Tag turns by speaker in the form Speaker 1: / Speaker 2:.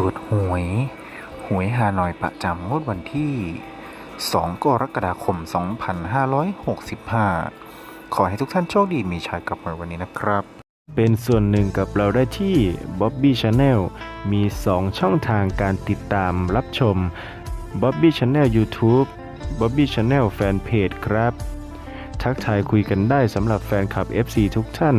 Speaker 1: ตรวจหวย หวยฮานอยประจำงวดวันที่ 2 กรกฎาคม 2565 ขอให้ทุกท่านโชคดีมีชัยกับวันนี้นะครับ
Speaker 2: เป็นส่วนหนึ่งกับเราได้ที่ Bobby Channel มี 2 ช่องทางการติดตามรับชม Bobby Channel YouTube Bobby Channel Fanpage ครับ ทักทายคุยกันได้สำหรับแฟนคลับ FC ทุกท่าน